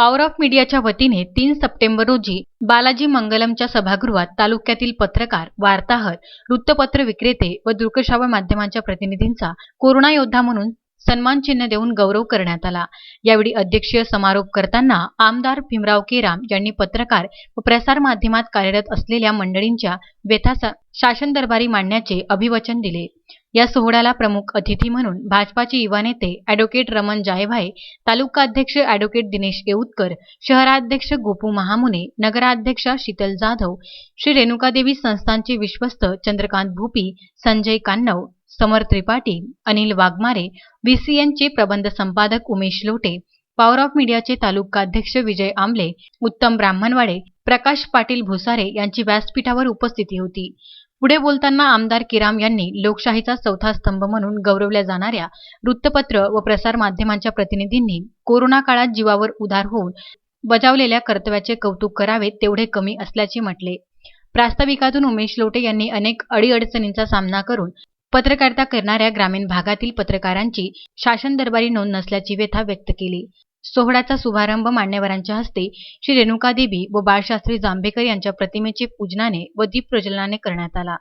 Power of मीडियाच्या वतीने तीन सप्टेंबर रोजी बालाजी मंगलमच्या सभागृहात तालुक्यातील पत्रकार वार्ताहर वृत्तपत्र विक्रेते व दृकश्राव्य माध्यमांच्या प्रतिनिधींचा कोरोना योद्धा म्हणून सन्मान चिन्ह देऊन गौरव करण्यात आला. यावेळी अध्यक्षीय समारोप करताना आमदार भीमराव केराम यांनी पत्रकार व प्रसार माध्यमात कार्यरत असलेल्या मंडळींच्या व्यथा शासन दरबारी मांडण्याचे अभिवचन दिले. या सोहळ्याला प्रमुख अतिथी म्हणून भाजपाचे युवा नेते अॅडव्होकेट रमण जायभाये तालुका अध्यक्ष अॅडव्होकेट दिनेश केऊतकर शहराध्यक्ष गोपू महामुने नगराध्यक्षा शीतल जाधव श्री रेणुकादेवी संस्थानचे विश्वस्त चंद्रकांत भोपी संजय कान्नव समर त्रिपाठी अनिल वाघमारे व्हीसीएनचे प्रबंध संपादक उमेश लोटे पॉवर ऑफ मीडियाचे तालुकाध्यक्ष विजय आमले उत्तम ब्राह्मणवाडे प्रकाश पाटील भुसारे यांची व्यासपीठावर उपस्थिती होती. पुढे बोलताना आमदार किराम यांनी लोकशाहीचा चौथा स्तंभ म्हणून गौरवल्या जाणाऱ्या वृत्तपत्र व प्रसार माध्यमांच्या प्रतिनिधींनी कोरोना काळात जीवावर उधार होऊन बजावलेल्या कर्तव्याचे कौतुक करावे तेवढे कमी असल्याचे म्हटले. प्रास्ताविकातून उमेश लोटे यांनी अनेक अडीअडचणींचा सामना करून पत्रकारिता करणाऱ्या ग्रामीण भागातील पत्रकारांची शासन दरबारी नोंद नसल्याची व्यथा व्यक्त केली. सोहळ्याचा शुभारंभ मान्यवरांच्या हस्ते श्री रेणुकादेवी व बाळशास्त्री जांभेकर यांच्या प्रतिमेचे पूजनाने व दीप प्रज्वलनाने करण्यात आला.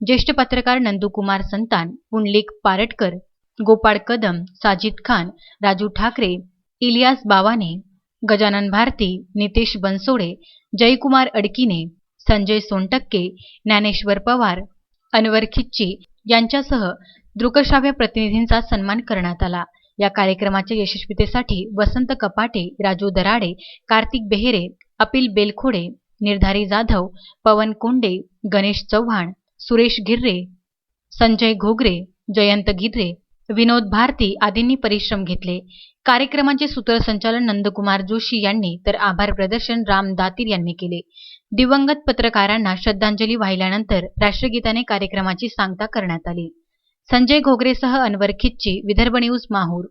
ज्येष्ठ पत्रकार नंदुकुमार संतान पुंडलिक पारटकर गोपाळ कदम साजिद खान राजू ठाकरे इलियास बावाने गजानन भारती नितेश बनसोडे जयकुमार अडकिने संजय सोनटक्के ज्ञानेश्वर पवार अनवर खिच्ची यांच्यासह दृकश्राव्य प्रतिनिधींचा सन्मान करण्यात आला. या कार्यक्रमाच्या यशस्वीतेसाठी वसंत कपाटे राजू दराडे कार्तिक बेहेरे अपिल बेलखोडे निर्धारी जाधव पवन कोंडे गणेश चव्हाण सुरेश गिर्रे संजय घोगरे जयंत गिर्रे विनोद भारती आदींनी परिश्रम घेतले. कार्यक्रमाचे सूत्रसंचालन नंदकुमार जोशी यांनी तर आभार प्रदर्शन राम दातीर यांनी केले. दिवंगत पत्रकारांना श्रद्धांजली वाहिल्यानंतर राष्ट्रगीताने कार्यक्रमाची सांगता करण्यात आली. संजय घोगरेसह अनवर खिच्ची विदर्भ न्यूज माहूर.